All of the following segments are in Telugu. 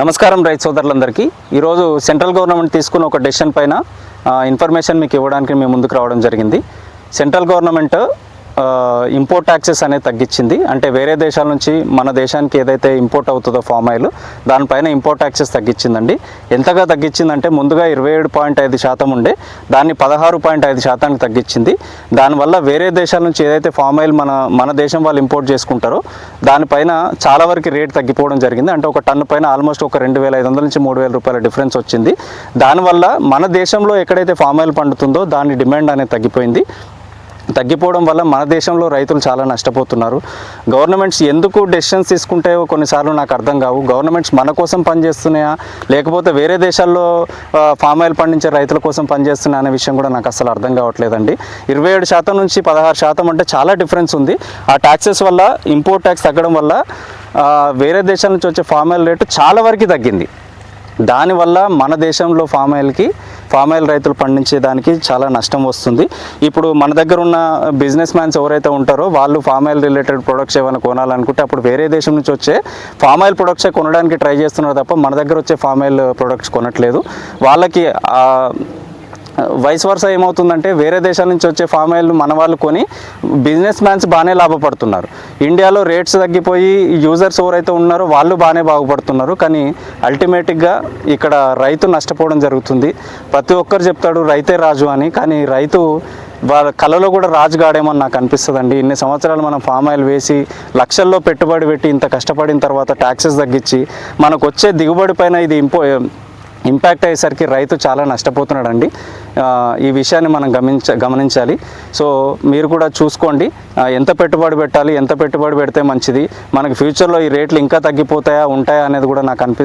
నమస్కారం రైతు సోదరులందరికీ. ఈరోజు సెంట్రల్ గవర్నమెంట్ తీసుకున్న ఒక డెసిషన్ పైన ఇన్ఫర్మేషన్ మీకు ఇవ్వడానికి మేము ముందుకు రావడం జరిగింది. సెంట్రల్ గవర్నమెంట్ ఇంపోర్ట్ ట్యాక్సెస్ అనేది తగ్గించింది. అంటే వేరే దేశాల నుంచి మన దేశానికి ఏదైతే ఇంపోర్ట్ అవుతుందో ఫామ్ ఆయిల్ దానిపైన ఇంపోర్ట్ ట్యాక్సెస్ తగ్గించిందండి. ఎంతగా తగ్గించిందంటే ముందుగా ఇరవై ఏడు పాయింట్ ఐదు శాతం ఉండే దాన్ని పదహారు పాయింట్ ఐదు శాతానికి తగ్గించింది. దానివల్ల వేరే దేశాల నుంచి ఏదైతే ఫామ్ ఆయిల్ మన మన దేశం వాళ్ళు ఇంపోర్ట్ చేసుకుంటారో దానిపైన చాలా వరకు రేట్ తగ్గిపోవడం జరిగింది. అంటే ఒక టన్ను పైన ఆల్మోస్ట్ ఒక రెండు వేల ఐదు వందల నుంచి మూడు వేల రూపాయల డిఫరెన్స్ వచ్చింది. దానివల్ల మన దేశంలో ఎక్కడైతే ఫామ్ ఆయిల్ పండుతుందో దాని డిమాండ్ అనేది తగ్గిపోయింది. తగ్గిపోవడం వల్ల మన దేశంలో రైతులు చాలా నష్టపోతున్నారు. గవర్నమెంట్స్ ఎందుకు డెసిషన్స్ తీసుకుంటాయో కొన్నిసార్లు నాకు అర్థం కావు. గవర్నమెంట్స్ మన కోసం పనిచేస్తున్నాయా? లేకపోతే వేరే దేశాల్లో ఫామ్ ఆయిల్ పండించే రైతుల కోసం పనిచేస్తున్నాయా అనే విషయం కూడా నాకు అసలు అర్థం కావట్లేదండి. ఇరవై ఏడు శాతం నుంచి పదహారు శాతం అంటే చాలా డిఫరెన్స్ ఉంది. ఆ ట్యాక్సెస్ వల్ల ఇంపోర్ట్ ట్యాక్స్ తగ్గడం వల్ల వేరే దేశాల నుంచి వచ్చే ఫామ్ ఆయిల్ రేటు చాలా వరకు తగ్గింది. దానివల్ల మన దేశంలో ఫామ్ ఆయిల్కి ఫామ్ ఆయిల్ రైతులు పండించే దానికి చాలా నష్టం వస్తుంది. ఇప్పుడు మన దగ్గర ఉన్న బిజినెస్ మ్యాన్స్ ఎవరైతే ఉంటారో వాళ్ళు ఫామ్ ఆయిల్ రిలేటెడ్ ప్రొడక్ట్స్ ఏమైనా కొనాలనుకుంటే అప్పుడు వేరే దేశం నుంచి వచ్చే ఫామ్ ఆయిల్ ప్రొడక్ట్సే కొనడానికి ట్రై చేస్తున్నారు తప్ప మన దగ్గర వచ్చే ఫామ్ ఆయిల్ ప్రొడక్ట్స్ కొనట్లేదు. వాళ్ళకి వైస్ వర్స ఏమవుతుందంటే వేరే దేశాల నుంచి వచ్చే ఫామ్ ఆయిల్ మన వాళ్ళు కొని బిజినెస్ మ్యాన్స్ బాగానే లాభపడుతున్నారు. ఇండియాలో రేట్స్ తగ్గిపోయి యూజర్స్ ఎవరైతే ఉన్నారో వాళ్ళు బాగానే బాగుపడుతున్నారు. కానీ అల్టిమేటిక్గా ఇక్కడ రైతు నష్టపోవడం జరుగుతుంది. ప్రతి ఒక్కరు చెప్తాడు రైతే రాజు అని. కానీ రైతు వాళ్ళ కళలో కూడా రాజుగాడేమని నాకు అనిపిస్తుందండి. ఇన్ని సంవత్సరాలు మనం ఫామ్ ఆయిల్ వేసి లక్షల్లో పెట్టుబడి పెట్టి ఇంత కష్టపడిన తర్వాత ట్యాక్సెస్ తగ్గించి మనకు వచ్చే దిగుబడి పైన ఇది ఇంపో ఇంపాక్ట్ అయ్యేసరికి రైతు చాలా నష్టపోతున్నాడండి. ఈ విషయాన్ని మనం గమనించ గమనించాలి. సో మీరు కూడా చూసుకోండి. ఎంత పెట్టుబడి పెట్టాలి ఎంత పెట్టుబడి పెడితే మంచిది? మనకి ఫ్యూచర్లో ఈ రేట్లు ఇంకా తగ్గిపోతాయా ఉంటాయా అనేది కూడా నాకు అనిపి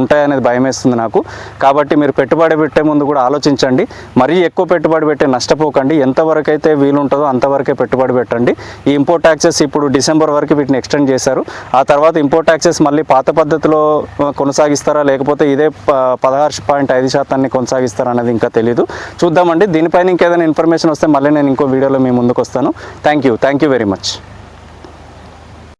ఉంటాయా అనేది భయం వేస్తుంది నాకు. కాబట్టి మీరు పెట్టుబడి పెట్టే ముందు కూడా ఆలోచించండి. మరీ ఎక్కువ పెట్టుబడి పెట్టే నష్టపోకండి. ఎంతవరకు అయితే వీలుంటుందో అంతవరకే పెట్టుబడి పెట్టండి. ఈ ఇంపోర్ట్ ట్యాక్సెస్ ఇప్పుడు డిసెంబర్ వరకు వీటిని ఎక్స్టెండ్ చేశారు. ఆ తర్వాత ఇంపోర్ట్ ట్యాక్సెస్ మళ్ళీ పాత పద్ధతిలో కొనసాగిస్తారా? లేకపోతే ఇదే పదహారు పాయింట్ ఐదు శాతాన్ని కొనసాగిస్తారా అనేది ఇంకా తెలియదు చూద్దామండి. దీనిపైన ఇంకేదైనా ఇన్ఫర్మేషన్ వస్తే మళ్ళీ నేను ఇంకో వీడియోలో మీ ముందుకు వస్తాను. Thank you thank you very much